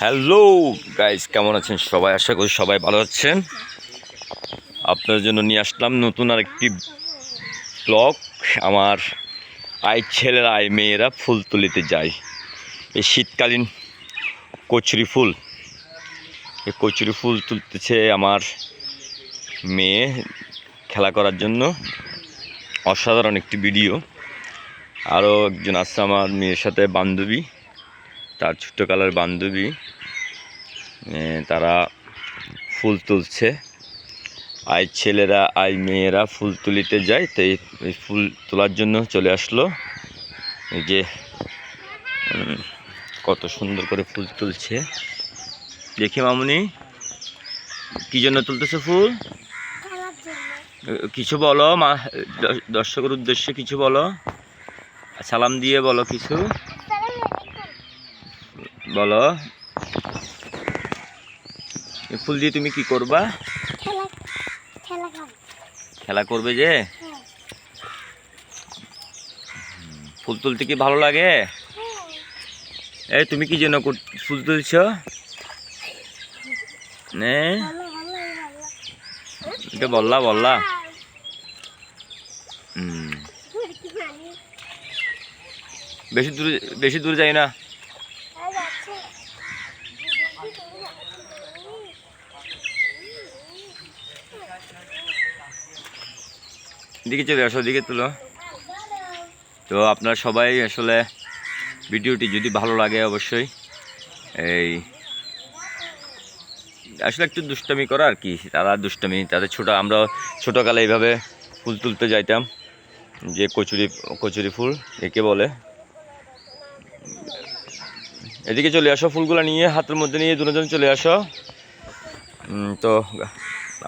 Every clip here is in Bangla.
হ্যালো গাইস কেমন আছেন সবাই? আশা করি সবাই ভালো আছেন। আপনার জন্য নিয়ে আসলাম নতুন আর একটি ব্লগ আমার আই ছেলেরা আই মেয়েরা ফুল তুলিতে যায়। এই শীতকালীন কচুরি ফুল। এই কচুরি ফুল তুলতেছে আমার মেয়ে খেলা করার জন্য। অসাধারণ একটি ভিডিও। আরও একজন আছে আমার মেয়ের সাথে বান্ধবী। তার ছোট্ট কালার বান্ধবী তারা ফুল তুলছে। আই ছেলেরা আই মেয়েরা ফুল তুলিতে যায়, তো এই ফুল তোলার জন্য চলে আসলো। এই যে কত সুন্দর করে ফুল তুলছে। দেখি মামুনি, কি জন্য তুলতেছে ফুল? কিছু বলো, মা, দর্শকের উদ্দেশ্যে কিছু বলো। সালাম দিয়ে বলো কিছু। বলো। ফুল দিয়ে তুমি কি করবা? খেলা করবে যে? হ্যাঁ। ফুল তুলতে কি ভালো লাগে? হ্যাঁ। এই তুমি কি জন্য কর- ফুল তুলছ? এটা বললা বললা। হুম। বেশি দূরে বেশি দূরে যাই না। দিকে চলে আসো, দিকে তুলো। তো আপনারা সবাই আসলে ভিডিওটি যদি ভালো লাগে অবশ্যই, এই আসলে একটু দুষ্টামি করা আর কি, তারা দুষ্টামি, তাদের ছোট, আমরা ছোটোকালে এইভাবে ফুল তুলতে যাইতাম, যে কচুরি কচুরি ফুল, একে বলে। এদিকে চলে আসো, ফুলগুলো নিয়ে, হাতের মধ্যে নিয়ে দুজন চলে আসো। তো,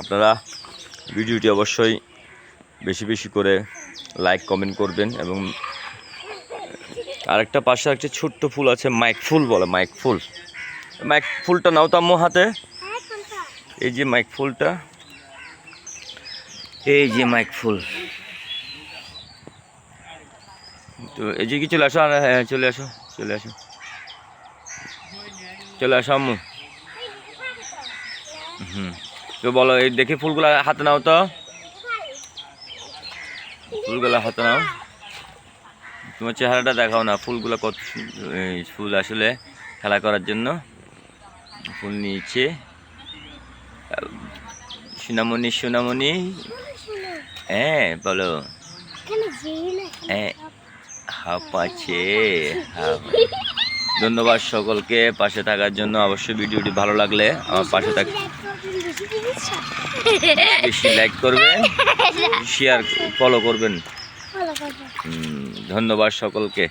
আপনারা ভিডিওটি অবশ্যই বেশি বেশি করে লাইক, কমেন্ট করবেন এবং আরেকটা পাশে একটা ছোট্ট ফুল আছে, মাইক ফুল বলে, মাইক ফুল। মাইক ফুলটা নাও তো আম্মু হাতে। এই যে মাইক ফুলটা। এই যে মাইক ফুল। তো, এই যে কি চলে আসো হ্যাঁ চলে আসো চলে আসো। চলে আসো আম্মু। হুম। তো বলো এই দেখি ফুলগুলো হাতে নাও তো। ফুলগুলো হাতে নাও। তোমার চেহারাটা দেখাও না ফুলগুলো কত ফুল আসলে খেলা করার জন্য। ফুল নিয়েছে। সোনামণি সোনামণি। হ্যাঁ বলো। হ্যাঁ হাফ আছে হাফ। ধন্যবাদ সকলকে পাশে থাকার জন্য। অবশ্যই ভিডিওটি ভালো লাগলে আমার পাশে থাক বেশি লাইক করবেন শেয়ার ফলো করবেন। ধন্যবাদ সকলকে।